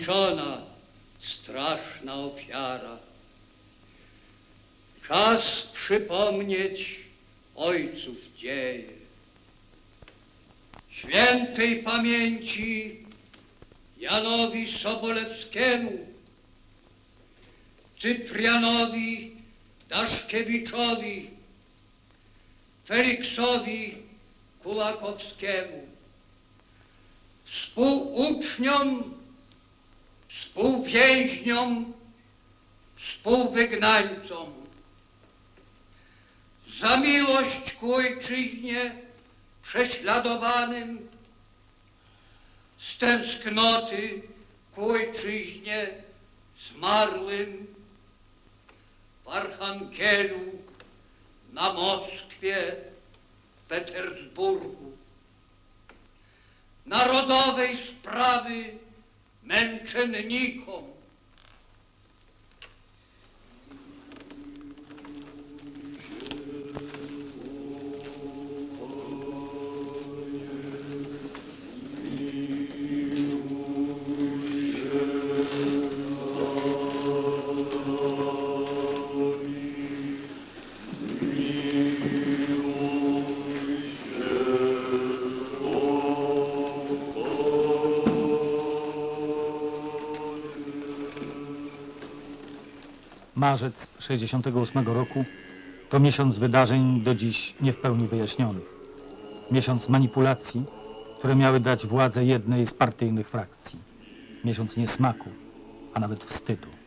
skończona straszna ofiara. Czas przypomnieć ojców dzieje. Świętej pamięci Janowi Sobolewskiemu, Cyprianowi Daszkiewiczowi, Feliksowi Kulakowskiemu, współuczniom, współwięźniom, współwygnańcom. Za miłość ku ojczyźnie prześladowanym, z tęsknoty ku ojczyźnie zmarłym, w Archangelu, na Moskwie, Petersburgu. Narodowej sprawy męczennikom. Marzec 68 roku to miesiąc wydarzeń do dziś nie w pełni wyjaśnionych. Miesiąc manipulacji, które miały dać władzę jednej z partyjnych frakcji. Miesiąc niesmaku, a nawet wstydu.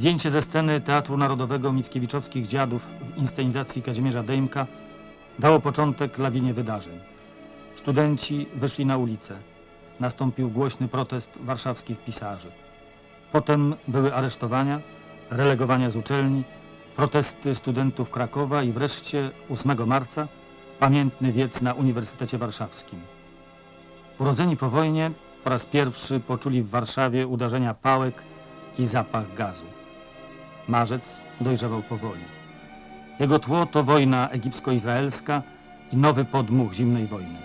Zdjęcie ze sceny Teatru Narodowego Mickiewiczowskich Dziadów w inscenizacji Kazimierza Dejmka dało początek lawinie wydarzeń. Studenci wyszli na ulicę. Nastąpił głośny protest warszawskich pisarzy. Potem były aresztowania, relegowania z uczelni, protesty studentów Krakowa i wreszcie 8 marca pamiętny wiec na Uniwersytecie Warszawskim. Urodzeni po wojnie po raz pierwszy poczuli w Warszawie uderzenia pałek i zapach gazu. Marzec dojrzewał powoli. Jego tło to wojna egipsko-izraelska i nowy podmuch zimnej wojny.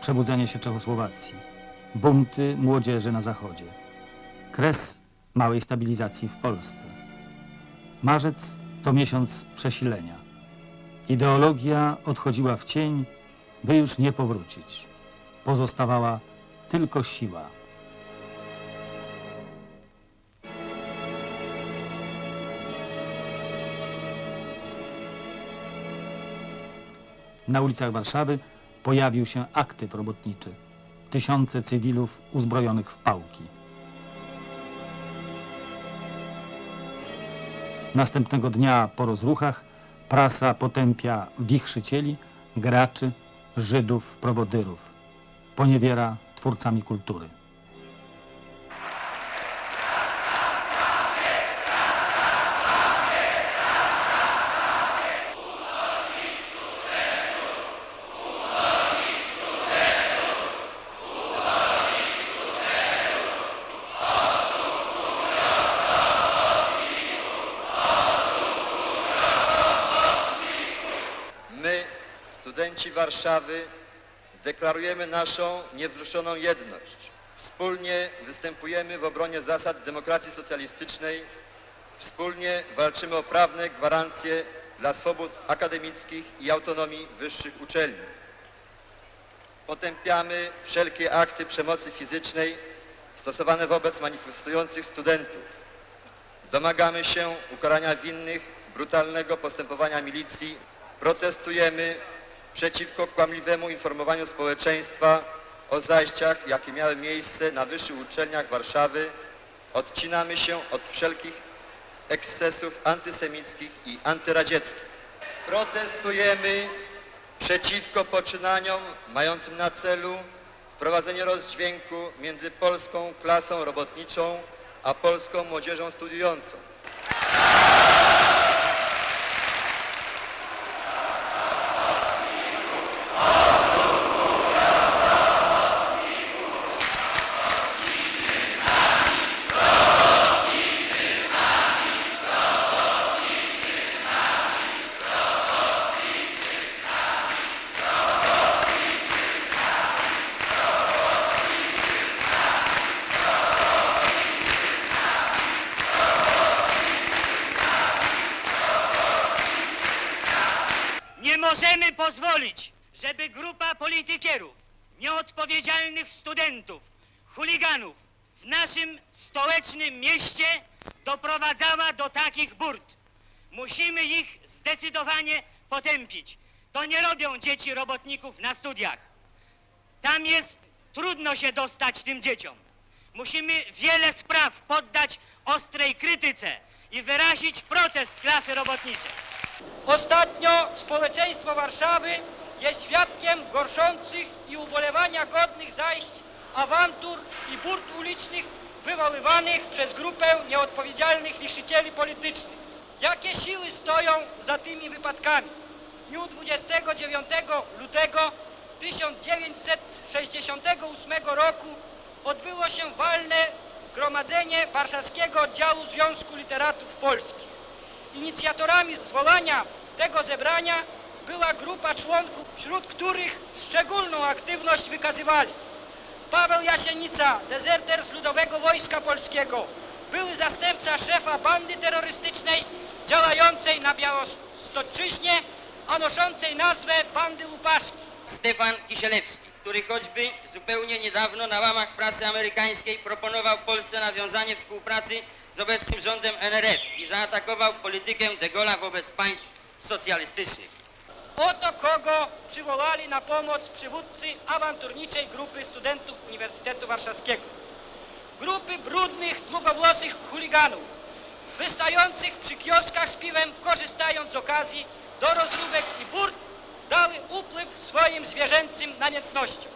Przebudzenie się Czechosłowacji. Bunty młodzieży na zachodzie. Kres małej stabilizacji w Polsce. Marzec to miesiąc przesilenia. Ideologia odchodziła w cień, by już nie powrócić. Pozostawała tylko siła. Na ulicach Warszawy pojawił się aktyw robotniczy. Tysiące cywilów uzbrojonych w pałki. Następnego dnia po rozruchach prasa potępia wichrzycieli, graczy, Żydów, prowodyrów. Poniewiera twórcami kultury. Warszawy, deklarujemy naszą niewzruszoną jedność. Wspólnie występujemy w obronie zasad demokracji socjalistycznej. Wspólnie walczymy o prawne gwarancje dla swobód akademickich i autonomii wyższych uczelni. Potępiamy wszelkie akty przemocy fizycznej stosowane wobec manifestujących studentów. Domagamy się ukarania winnych brutalnego postępowania milicji. Protestujemy przeciwko kłamliwemu informowaniu społeczeństwa o zajściach, jakie miały miejsce na wyższych uczelniach Warszawy. Odcinamy się od wszelkich ekscesów antysemickich i antyradzieckich. Protestujemy przeciwko poczynaniom mającym na celu wprowadzenie rozdźwięku między polską klasą robotniczą a polską młodzieżą studiującą. Pozwolić, żeby grupa politykierów, nieodpowiedzialnych studentów, chuliganów w naszym stołecznym mieście doprowadzała do takich burt. Musimy ich zdecydowanie potępić. To nie robią dzieci robotników na studiach. Tam jest trudno się dostać tym dzieciom. Musimy wiele spraw poddać ostrej krytyce i wyrazić protest klasy robotniczej. Ostatnio społeczeństwo Warszawy jest świadkiem gorszących i ubolewania godnych zajść awantur i burt ulicznych wywoływanych przez grupę nieodpowiedzialnych wichrzycieli politycznych. Jakie siły stoją za tymi wypadkami? W dniu 29 lutego 1968 roku odbyło się walne zgromadzenie Warszawskiego Oddziału Związku Literatów Polskich. Inicjatorami zwołania tego zebrania była grupa członków, wśród których szczególną aktywność wykazywali Paweł Jasienica, dezerter z Ludowego Wojska Polskiego, były zastępca szefa bandy terrorystycznej działającej na Białostoczyźnie, a noszącej nazwę Bandy Łupaszki. Stefan Kisielewski, który choćby zupełnie niedawno na łamach prasy amerykańskiej proponował Polsce nawiązanie współpracy z obecnym rządem NRF i zaatakował politykę de Gaulle'a wobec państw socjalistycznych. Oto kogo przywołali na pomoc przywódcy awanturniczej grupy studentów Uniwersytetu Warszawskiego. Grupy brudnych, długowłosych chuliganów, wystających przy kioskach z piwem, korzystając z okazji do rozróbek i burt, dały upływ swoim zwierzęcym namiętnościom.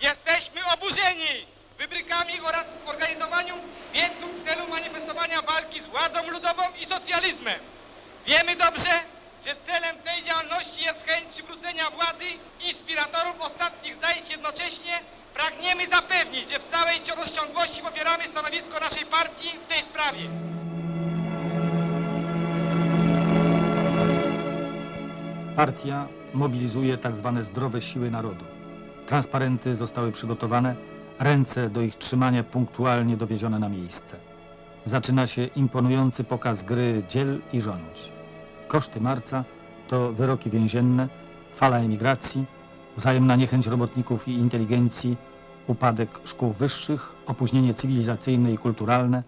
Jesteśmy oburzeni wybrykami oraz organizowaniu wieców w celu manifestowania walki z władzą ludową i socjalizmem. Wiemy dobrze, że celem tej działalności jest chęć przywrócenia władzy inspiratorów ostatnich zajść jednocześnie pragniemy zapewnić, że w całej rozciągłości popieramy stanowisko naszej partii w tej sprawie. Partia mobilizuje tak zwane zdrowe siły narodu. Transparenty zostały przygotowane, ręce do ich trzymania punktualnie dowiezione na miejsce. Zaczyna się imponujący pokaz gry dziel i rządź. Koszty marca to wyroki więzienne, fala emigracji, wzajemna niechęć robotników i inteligencji, upadek szkół wyższych, opóźnienie cywilizacyjne i kulturalne,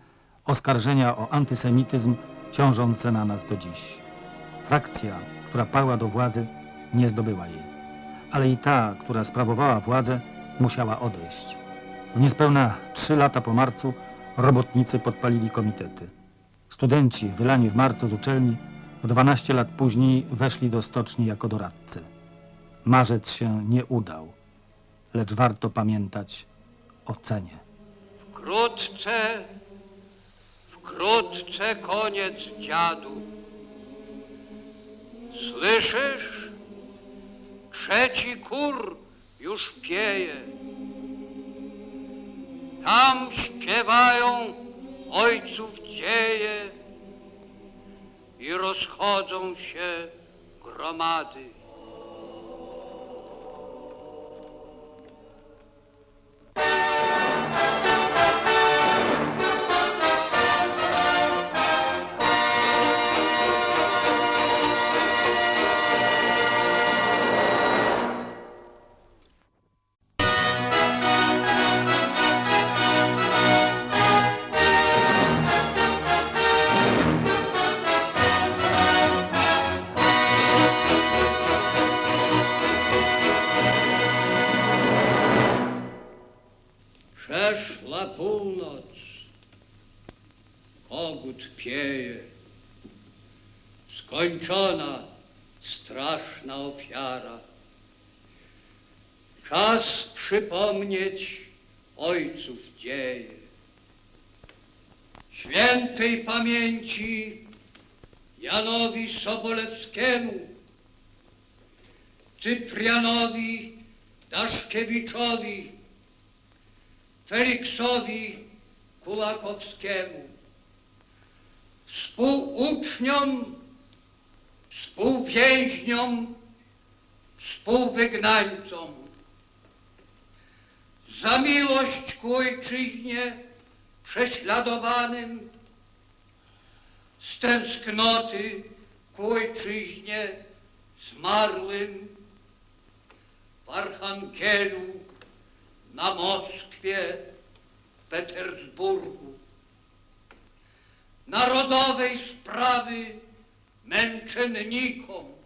oskarżenia o antysemityzm ciążące na nas do dziś. Frakcja, która parła do władzy, nie zdobyła jej. Ale i ta, która sprawowała władzę, musiała odejść. W niespełna trzy lata po marcu robotnicy podpalili komitety. Studenci, wylani w marcu z uczelni, w 12 lat później weszli do stoczni jako doradcy. Marzec się nie udał, lecz warto pamiętać o cenie. Wkrótce, wkrótce koniec dziadów. Słyszysz? Trzeci kur już pieje. Tam śpiewają ojców dzieje i rozchodzą się gromady. Czas przypomnieć ojców dzieje. Świętej pamięci Janowi Sobolewskiemu, Cyprianowi Daszkiewiczowi, Feliksowi Kulakowskiemu, współuczniom, współwięźniom, współwygnańcom. Za miłość ku ojczyźnie prześladowanym, z tęsknoty ku ojczyźnie zmarłym, w Archangelu, na Moskwie, w Petersburgu. Narodowej sprawy męczennikom.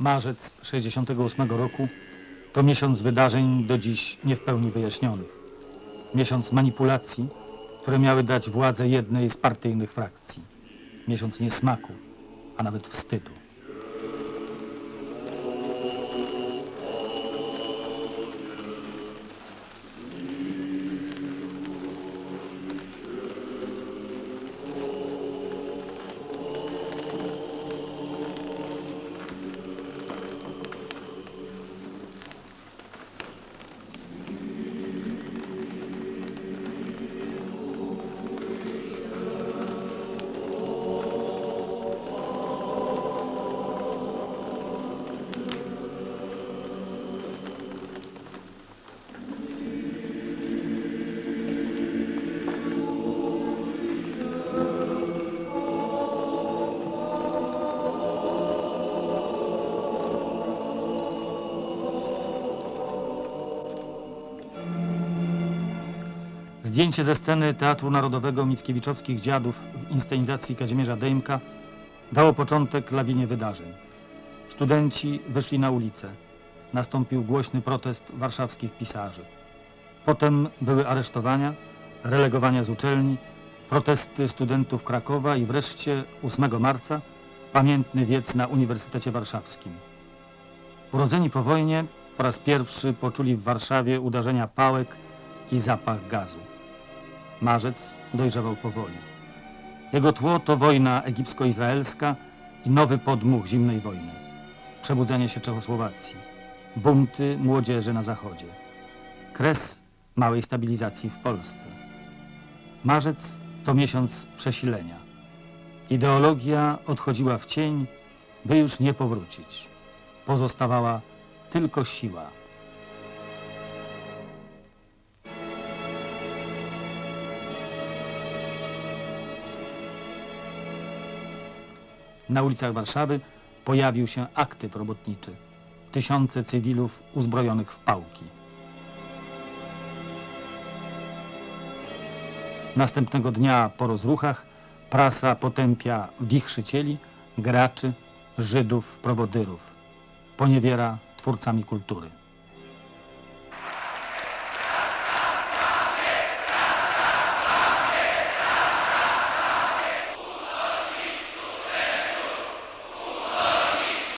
Marzec 68 roku to miesiąc wydarzeń do dziś nie w pełni wyjaśnionych. Miesiąc manipulacji, które miały dać władzę jednej z partyjnych frakcji. Miesiąc niesmaku, a nawet wstydu. Zdjęcie ze sceny Teatru Narodowego Mickiewiczowskich Dziadów w inscenizacji Kazimierza Dejmka dało początek lawinie wydarzeń. Studenci wyszli na ulicę. Nastąpił głośny protest warszawskich pisarzy. Potem były aresztowania, relegowania z uczelni, protesty studentów Krakowa i wreszcie 8 marca pamiętny wiec na Uniwersytecie Warszawskim. Urodzeni po wojnie po raz pierwszy poczuli w Warszawie uderzenia pałek i zapach gazu. Marzec dojrzewał powoli. Jego tło to wojna egipsko-izraelska i nowy podmuch zimnej wojny. Przebudzenie się Czechosłowacji. Bunty młodzieży na zachodzie. Kres małej stabilizacji w Polsce. Marzec to miesiąc przesilenia. Ideologia odchodziła w cień, by już nie powrócić. Pozostawała tylko siła. Na ulicach Warszawy pojawił się aktyw robotniczy. Tysiące cywilów uzbrojonych w pałki. Następnego dnia po rozruchach prasa potępia wichrzycieli, graczy, Żydów, prowodyrów. Poniewiera twórcami kultury.